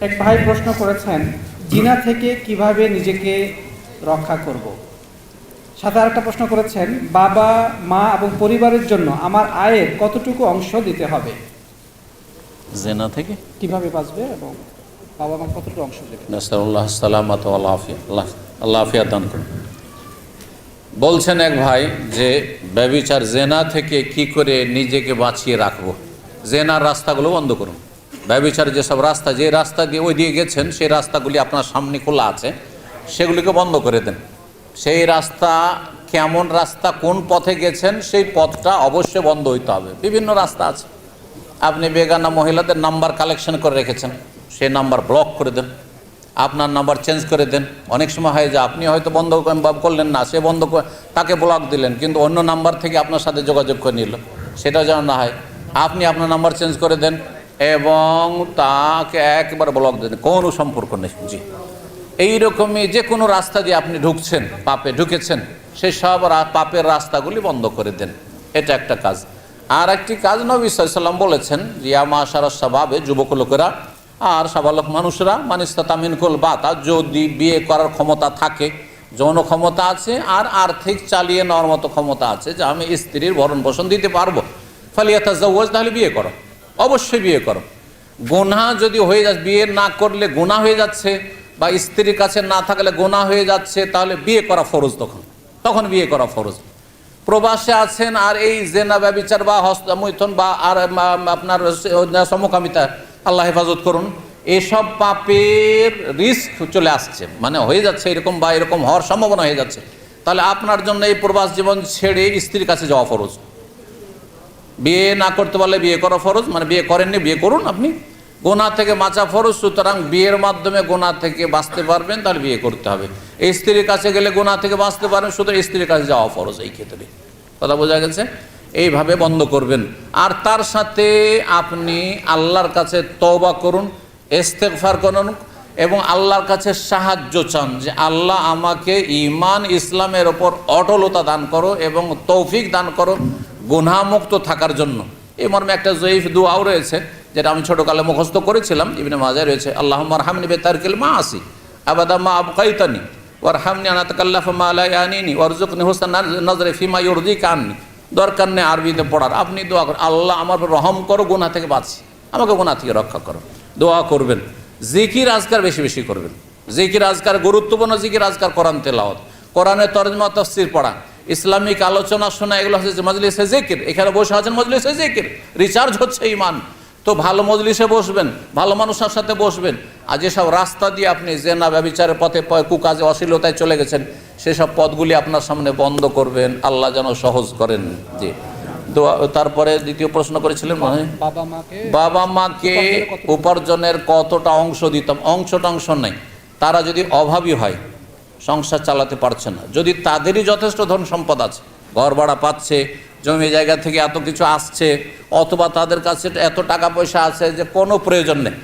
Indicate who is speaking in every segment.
Speaker 1: এক ভাই প্রশ্ন করেছেন জিনা থেকে কীভাবে নিজেকে রক্ষা করব? সাথে আরেকটা প্রশ্ন করেছেন বাবা মা এবং পরিবারের জন্য আমার আয়ের কতটুকু অংশ দিতে হবে?
Speaker 2: জেনা থেকে?
Speaker 1: কীভাবে বাঁচবে এবং বাবা মা কতটুকু অংশ দেবে?
Speaker 2: নাসারুল্লাহ সালামাত আল্লাহ আল্লাহ আফিয়া দান করুন। বলছেন এক ভাই যে ব্যবিচার জেনা থেকে কি করে নিজেকে বাঁচিয়ে রাখব? জেনার রাস্তাগুলো বন্ধ করুন। ব্যবিচার যেসব রাস্তা, যে রাস্তা দিয়ে ওই দিয়ে গেছেন, সেই রাস্তাগুলি আপনার সামনে খোলা আছে, সেগুলিকে বন্ধ করে দেন। সেই রাস্তা কেমন রাস্তা, কোন পথে গেছেন, সেই পথটা অবশ্যই বন্ধ হইতে হবে। বিভিন্ন রাস্তা আছে। আপনি বেগানা মহিলাদের নাম্বার কালেকশন করে রেখেছেন সেই নাম্বার ব্লক করে দেন, আপনার নাম্বার চেঞ্জ করে দেন। অনেক সময় হয় যে আপনি হয়তো বন্ধ করলেন না, সে বন্ধ তাকে ব্লক দিলেন, কিন্তু অন্য নাম্বার থেকে আপনার সাথে যোগাযোগ করে নিল। সেটা যেন না হয়। আপনি আপনার নাম্বার চেঞ্জ করে দেন এবং তাকে একবার ব্লক দেন, কোনো সম্পর্ক নেই। জি। এইরকমই যে কোনো রাস্তা দিয়ে আপনি ঢুকছেন, পাপে ঢুকেছেন সেই সব রা- পাপের রাস্তাগুলি বন্ধ করে দেন। এটা একটা কাজ। আর একটি কাজ নবী সাল্লাম বলেছেন রিয়ামা সারা স্বভাবে যুবক লোকেরা আর সাবালক মানুষরা, মানিস্তা তামিন কুল বাতা, যদি বিয়ে করার ক্ষমতা থাকে, যৌন ক্ষমতা আছে আর আর্থিক চালিয়ে নেওয়ার মতো ক্ষমতা আছে, যে আমি স্ত্রীর ভরণ পোষণ দিতে পারব ফালিয়াতা জওয়াজ তাহলে বিয়ে করো। অবশ্যই বিয়ে করো। গোনা যদি হয়ে যাচ্ছে, বিয়ে না করলে গোনা হয়ে যাচ্ছে বা স্ত্রীর কাছে না থাকলে গোনা হয়ে যাচ্ছে, তাহলে বিয়ে করা ফরজ তখন। তখন বিয়ে করা ফরজ। প্রবাসে আছেন আর এই জেনা ব্যবিচার বা হস্তমৈথন বা আর আপনার সমকামিতা, আল্লাহ হেফাজত করুন। এসব পাপের রিস্ক চলে আসছে। মানে হয়ে যাচ্ছে এরকম বা এরকম হওয়ার সম্ভাবনা হয়ে যাচ্ছে। তাহলে আপনার জন্য এই প্রবাস জীবন ছেড়ে স্ত্রীর কাছে যাওয়া ফরজ। বিয়ে না করতে পারলে বিয়ে করা ফরজ মানে বিয়ে করেননি, বিয়ে করুন আপনি। গোনা থেকে বাঁচা ফরজ, সুতরাং বিয়ের মাধ্যমে গোনা থেকে বাঁচতে পারবেন, তাহলে বিয়ে করতে হবে। স্ত্রীর কাছে গেলে গোনা থেকে বাঁচতে পারবেন সুতরাং স্ত্রীর কাছে যাওয়া ফরজ, এই ক্ষেত্রে। কথা বোঝা গেছে? এইভাবে বন্ধ করবেন। আর তার সাথে আপনি আল্লাহর কাছে তওবা করুন, ইস্তেগফার করুন, এবং আল্লাহর কাছে সাহায্য চান যে আল্লাহ আমাকে ইমান ইসলামের ওপর অটলতা দান করো এবং তৌফিক দান করো। গুনামুক্ত থাকার জন্য। এই মর্মে একটা জয়ীফ দুয়াও রয়েছে, যেটা আমি ছোটোকালে মুখস্থ করেছিলাম। ইবনে মাজায় রয়েছে আল্লাহ হামনি বেতারকিল মা আসি আবাদা মা আবকাইতানি ওর হামনি আনাতকাল্লাফ মা আলাই আনিনি ওরজুকনি হোসেন নজরে ফিমা ইউরদি কাননি দরকার নেই আরবিতে পড়ার, আপনি দোয়া করেন আল্লাহ আমার রহম করো, গুনাহ থেকে বাঁচি। আমাকে গুনাহ থেকে রক্ষা করো। দোয়া করবেন। জিকির আজকার বেশি বেশি করবেন। জিকির আজকার গুরুত্বপূর্ণ জিকির আজকার কোরআন তেলাওয়াত। কোরআনের তরজমা তফসির পড়া। ইসলামিক আলোচনা শোনা এগুলো হচ্ছে মজলিসে জিকির। এখানে বসে আছেন মজলিসে জিকির। রিচার্জ হচ্ছে ইমান তো ভালো মজলিসে বসবেন ভালো মানুষের সাথে বসবেন। আর যেসব রাস্তা দিয়ে আপনি জেনা ব্যবিচারের পথে কুকাজে অশ্লীলতায় চলে গেছেন সেসব পথগুলি আপনার সামনে বন্ধ করবেন আল্লাহ যেন সহজ করেন। জি। তো তারপরে দ্বিতীয় প্রশ্ন করেছিলেন মনে
Speaker 1: বাবা মাকে
Speaker 2: উপার্জনের কতটা অংশ দিতাম? অংশটা অংশ নেই। তারা যদি অভাবী হয় সংসার চালাতে পারছে না। যদি তাদেরই যথেষ্ট ধন সম্পদ আছে, ঘর ভাড়া পাচ্ছে, জমি জায়গা থেকে এত কিছু আসছে, অথবা তাদের কাছে এত টাকা পয়সা আছে যে কোনো প্রয়োজন নেই।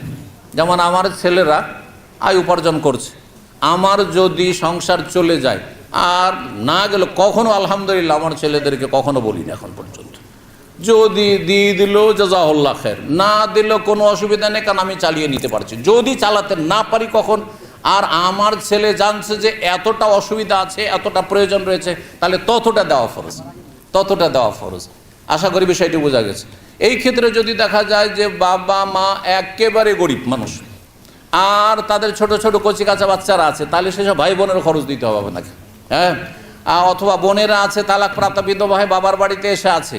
Speaker 2: যেমন আমার ছেলেরা আয় উপার্জন করছে। আমার যদি সংসার চলে যায়, আর না গেল কখনো, আলহামদুলিল্লাহ, আমার ছেলেদেরকে কখনো বলিনি এখন পর্যন্ত। যদি দিয়ে দিল জাজাউল্লাহ খের না দিল কোনো অসুবিধা নেই, কারণ আমি চালিয়ে নিতে পারছি। যদি চালাতে না পারি কখন আর আমার ছেলে জানছে যে এতটা অসুবিধা আছে, এতটা প্রয়োজন রয়েছে, তাহলে ততটা দেওয়া ফরজ, ততটা দেওয়া ফরজ। আশা করি বিষয়টি বোঝা গেছে। এই ক্ষেত্রে যদি দেখা যায় যে বাবা, মা একেবারে গরিব মানুষ, আর তাদের ছোট ছোট কচি কাঁচা বাচ্চারা আছে, তাহলে সেসব ভাই বোনের খরচ দিতে হবে আপনাকে হ্যাঁ? অথবা বোনেরা আছে তালাক প্রাপ্ত বিধবা হয় বাবার বাড়িতে এসে আছে,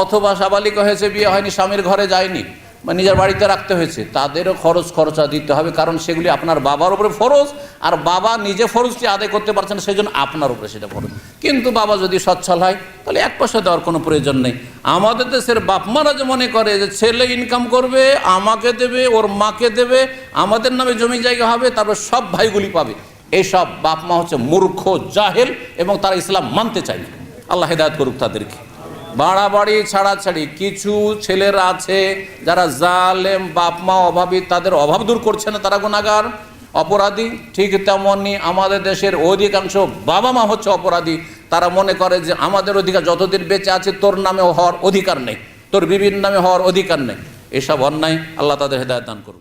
Speaker 2: অথবা সাবালিক হয়েছে, বিয়ে হয়নি, স্বামীর ঘরে যায়নি বা নিজের বাড়িতে রাখতে হয়েছে, তাদেরও খরচ খরচা দিতে হবে, কারণ সেগুলি আপনার বাবার উপরে ফরজ, আর বাবা নিজে ফরজটি আদায় করতে পারছেন সেই জন্য আপনার উপরে সেটা ফরজ। কিন্তু বাবা যদি সচ্ছল হয়, তাহলে এক পয়সা দেওয়ার কোনো প্রয়োজন নেই। আমাদের দেশের বাপমারা যে মনে করে যে, ছেলে ইনকাম করবে, আমাকে দেবে, ওর মাকে দেবে, আমাদের নামে জমি জায়গা হবে, তারপর সব ভাইগুলি পাবে। এইসব বাপ মা হচ্ছে মূর্খ, জাহেল, এবং তারা ইসলাম মানতে চায় না। আল্লাহ হেদায়ত করুক তাদেরকে। বাড়াবাড়ি, ছাড়াছাড়ি। কিছু ছেলেরা আছে যারা জালেম, বাপ মা অভাবী, তাদের অভাব দূর করছে না, তারা গুণাগার অপরাধী। ঠিক তেমনই আমাদের দেশের অধিকাংশ বাবা মা হচ্ছে অপরাধী। তারা মনে করে যে আমাদের অধিকার যতদিন বেঁচে আছে, তোর নামে হওয়ার অধিকার নেই, তোর বিভিন্ন নামে হওয়ার অধিকার নেই। এসব অন্যায় আল্লাহ তাদের হেদায়ত দান করুন।